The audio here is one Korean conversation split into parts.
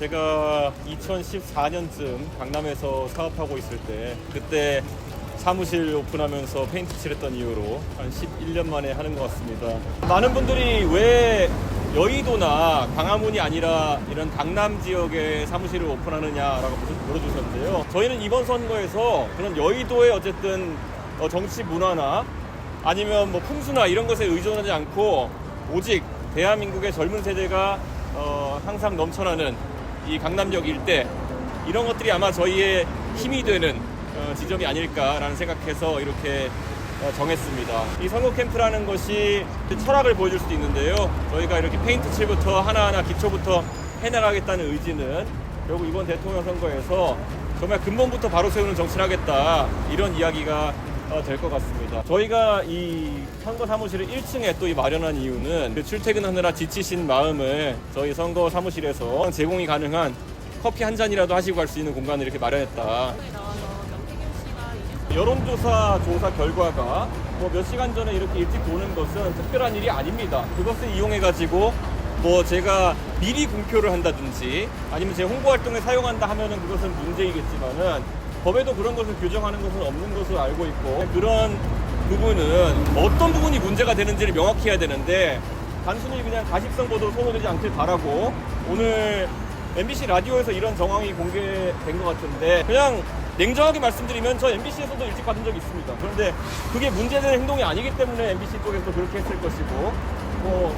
제가 2014년쯤 강남에서 사업하고 있을 때 그때 사무실 오픈하면서 페인트 칠했던 이유로 한 11년 만에 하는 것 같습니다. 많은 분들이 왜 여의도나 광화문이 아니라 이런 강남 지역에 사무실을 오픈하느냐라고 물어주셨는데요. 저희는 이번 선거에서 그런 여의도의 어쨌든 어, 정치 문화나 아니면 뭐 풍수나 이런 것에 의존하지 않고 오직 대한민국의 젊은 세대가 어, 항상 넘쳐나는 이 강남역 일대 이런 것들이 아마 저희의 힘이 되는 어, 지점이 아닐까라는 생각해서 이렇게 어, 정했습니다. 이 선거 캠프라는 것이 철학을 보여줄 수도 있는데요. 저희가 이렇게 페인트 칠부터 하나하나 기초부터 해나가겠다는 의지는 결국 이번 대통령 선거에서 정말 근본부터 바로 세우는 정치를 하겠다 이런 이야기가 어, 될 것 같습니다. 저희가 이 선거 사무실을 1층에 또이 마련한 이유는 그 출퇴근하느라 지치신 마음을 저희 선거 사무실에서 제공이 가능한 커피 한 잔이라도 하시고 갈 수 있는 공간을 이렇게 마련했다. 여론조사 조사 결과가 뭐 몇 시간 전에 이렇게 일찍 도는 것은 특별한 일이 아닙니다. 그것을 이용해 가지고 뭐 제가 미리 공표를 한다든지 아니면 제 홍보 활동에 사용한다 하면은 그것은 문제이겠지만은 법에도 그런 것을 규정하는 것은 없는 것으로 알고 있고 그런 부분은 어떤 부분이 문제가 되는지를 명확히 해야 되는데 단순히 그냥 가십성 보도 소모되지 않길 바라고 오늘 MBC 라디오에서 이런 정황이 공개된 것 같은데 그냥 냉정하게 말씀드리면 저 MBC에서도 일찍 받은 적이 있습니다. 그런데 그게 문제되는 행동이 아니기 때문에 MBC 쪽에서 그렇게 했을 것이고 뭐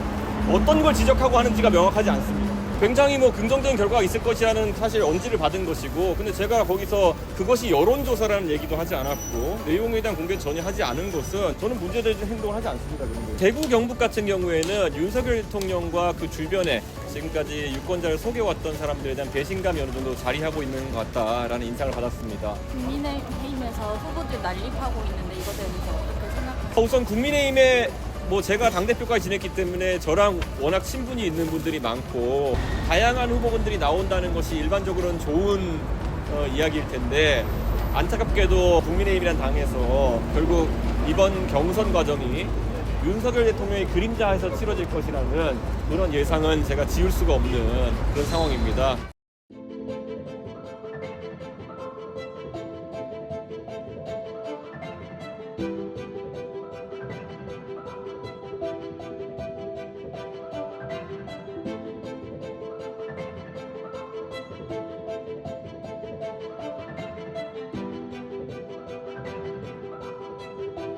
어떤 걸 지적하고 하는지가 명확하지 않습니다. 굉장히 뭐 긍정적인 결과가 있을 것이라는 사실 언지를 받은 것이고 근데 제가 거기서 그것이 여론조사라는 얘기도 하지 않았고 내용에 대한 공개 전혀 하지 않은 것은 저는 문제되는 행동을 하지 않습니다. 그런 거. 대구 경북 같은 경우에는 윤석열 대통령과 그 주변에 지금까지 유권자를 속여왔던 사람들에 대한 배신감이 어느 정도 자리하고 있는 것 같다라는 인상을 받았습니다. 국민의힘에서 후보들 난립하고 있는데 이것에 대해서 어떻게 생각하세요? 어, 우선 국민의힘에 뭐 제가 당대표까지 지냈기 때문에 저랑 워낙 친분이 있는 분들이 많고 다양한 후보분들이 나온다는 것이 일반적으로는 좋은 어, 이야기일 텐데 안타깝게도 국민의힘이란 당에서 결국 이번 경선 과정이 윤석열 대통령의 그림자에서 치러질 것이라는 그런 예상은 제가 지울 수가 없는 그런 상황입니다.